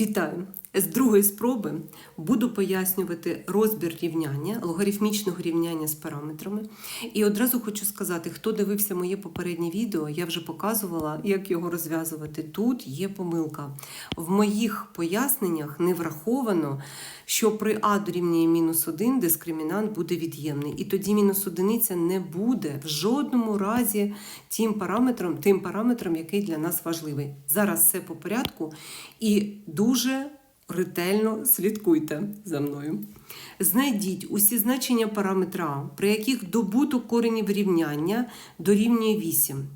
Вітаю! З другої спроби буду пояснювати розбір рівняння, логарифмічного рівняння з параметрами. І одразу хочу сказати, хто дивився моє попереднє відео, я вже показувала, як його розв'язувати. Тут є помилка. В моїх поясненнях не враховано, що при а дорівнює мінус 1 дискримінант буде від'ємний. І тоді мінус одиниця не буде в жодному разі тим параметром, тим параметром, який для нас важливий. Зараз все по порядку і дуже ретельно слідкуйте за мною. Знайдіть усі значення параметра, при яких добуток коренів рівняння дорівнює 8.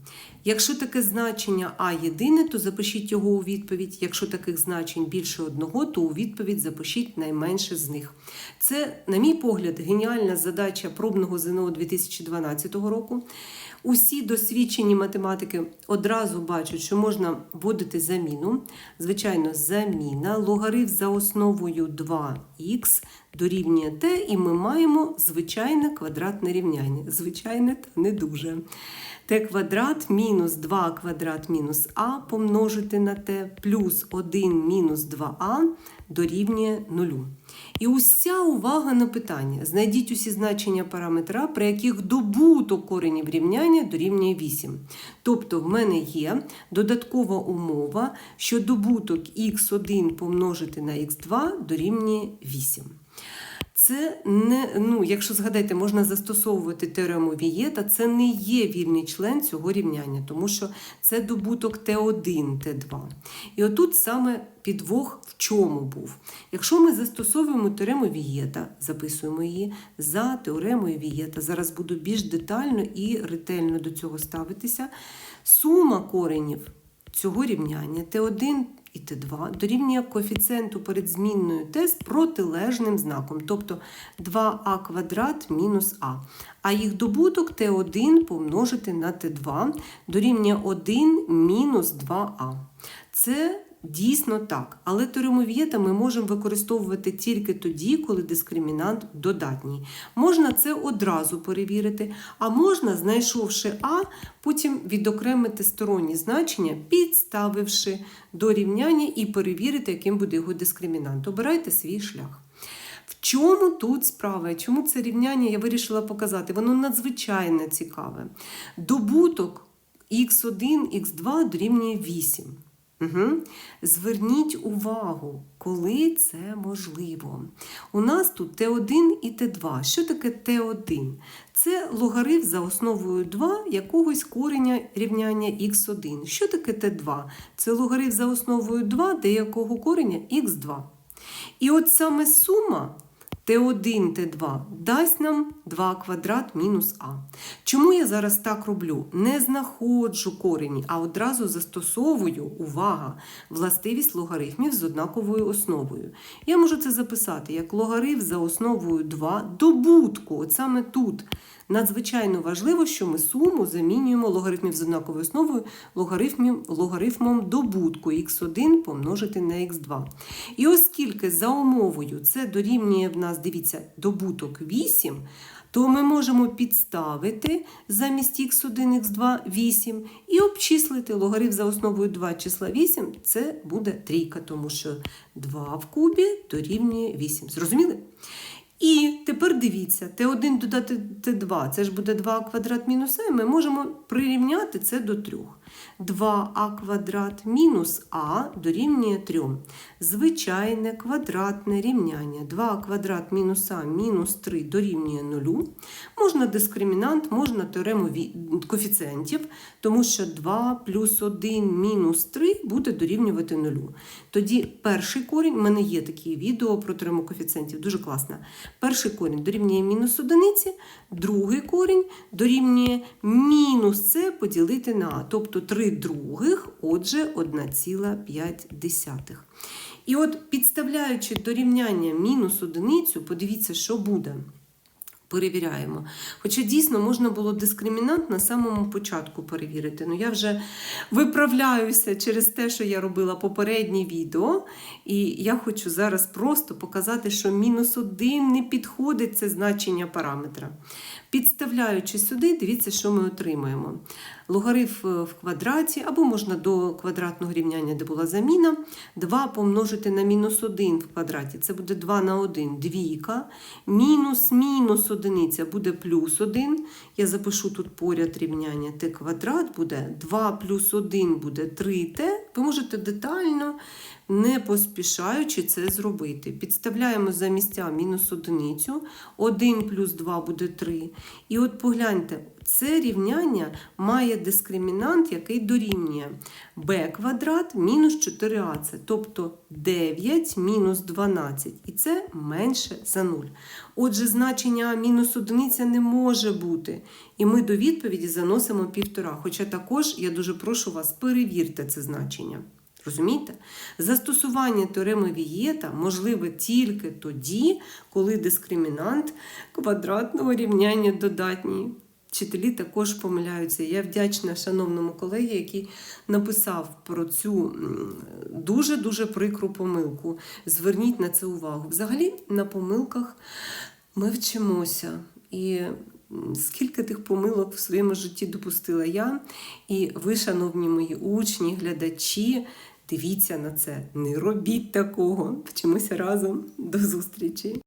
Якщо таке значення А єдине, то запишіть його у відповідь. Якщо таких значень більше одного, то у відповідь запишіть найменше з них. Це, на мій погляд, геніальна задача пробного ЗНО 2012 року. Усі досвідчені математики одразу бачать, що можна вводити заміну. Звичайно, заміна, логарифм за основою 2х дорівнює t, і ми маємо звичайне квадратне рівняння. Звичайне та не дуже. t квадрат мінус 2 квадрат мінус а помножити на t плюс 1 мінус 2а дорівнює 0. І уся увага на питання. Знайдіть усі значення параметра, при яких добуток коренів рівняння дорівнює 8. Тобто в мене є додаткова умова, що добуток х1 помножити на х2 дорівнює 8. Це не, ну, якщо згадаєте, можна застосовувати теорему Вієта, це не є вільний член цього рівняння, тому що це добуток Т1, Т2. І отут саме підвох в чому був. Якщо ми застосовуємо теорему Вієта, записуємо її за теоремою Вієта, зараз буду більш детально і ретельно до цього ставитися. Сума коренів цього рівняння Т1 і Т2 дорівнює коефіцієнту перед змінною Т з протилежним знаком, тобто 2а квадрат мінус а. А їх добуток Т1 помножити на Т2 дорівнює 1 мінус 2а. Це Дійсно так, але теорему ми можемо використовувати тільки тоді, коли дискримінант додатній. Можна це одразу перевірити, а можна, знайшовши А, потім відокремити сторонні значення, підставивши до рівняння і перевірити, яким буде його дискримінант. Обирайте свій шлях. В чому тут справа? Чому це рівняння я вирішила показати? Воно надзвичайно цікаве. Добуток х1, х2 дорівнює 8. Угу. Зверніть увагу, коли це можливо. У нас тут Т1 і Т2. Що таке Т1? Це логарифм за основою 2 якогось кореня рівняння х1. Що таке Т2? Це логарифм за основою 2 деякого кореня х2. І от саме сума Т1, Т2 дасть нам 2 квадрат мінус А. Чому я зараз так роблю? Не знаходжу корені, а одразу застосовую, увага, властивість логарифмів з однаковою основою. Я можу це записати як логарифм за основою 2 добутку, от саме тут. Надзвичайно важливо, що ми суму замінюємо логарифмів з однаковою основою логарифмів, логарифмом добутку х1 помножити на х2. І оскільки за умовою це дорівнює в нас, дивіться, добуток 8, то ми можемо підставити замість х1, х2 8 і обчислити логарифм за основою 2 числа 8, це буде трійка, тому що 2 в кубі дорівнює 8. Зрозуміли? І тепер дивіться, Т1 додати Т2, це ж буде 2 квадрат мінус і ми можемо прирівняти це до 3. 2а квадрат мінус а дорівнює 3. Звичайне квадратне рівняння. 2 квадрат мінус а мінус 3 дорівнює 0. Можна дискримінант, можна теорему коефіцієнтів, тому що 2 плюс 1 мінус 3 буде дорівнювати 0. Тоді перший корінь, в мене є такі відео про теорему коефіцієнтів, дуже класно. Перший корінь дорівнює мінус одиниці, другий корінь дорівнює мінус С поділити на А, тобто 3 других, отже, 1,5. І от підставляючи до рівняння мінус одиницю, подивіться, що буде. Перевіряємо. Хоча дійсно можна було дискримінант на самому початку перевірити. Ну я вже виправляюся через те, що я робила попереднє відео. І я хочу зараз просто показати, що мінус один не підходить це значення параметра. Підставляючи сюди, дивіться, що ми отримаємо. Логарифм е, в квадраті, або можна до квадратного рівняння, де була заміна. 2 помножити на мінус 1 в квадраті. Це буде 2 на 1, двійка. Мінус мінус одиниця буде плюс 1. Я запишу тут поряд рівняння t квадрат буде 2 плюс 1 буде 3t. Ви можете детально, не поспішаючи це зробити. Підставляємо за місця мінус одиницю. 1 плюс 2 буде 3. І от погляньте, це рівняння має дискримінант, який дорівнює b квадрат мінус 4ac, тобто 9 мінус 12. І це менше за 0. Отже, значення мінус одиниця не може бути. І ми до відповіді заносимо півтора. Хоча також я дуже прошу вас перевірте це значення. Розумієте? Застосування теореми Вієта можливе тільки тоді, коли дискримінант квадратного рівняння додатній. Вчителі також помиляються. Я вдячна шановному колегі, який написав про цю дуже-дуже прикру помилку. Зверніть на це увагу. Взагалі, на помилках ми вчимося. І скільки тих помилок в своєму житті допустила я, і ви, шановні мої учні, глядачі, дивіться на це, не робіть такого. Вчимося разом. До зустрічі!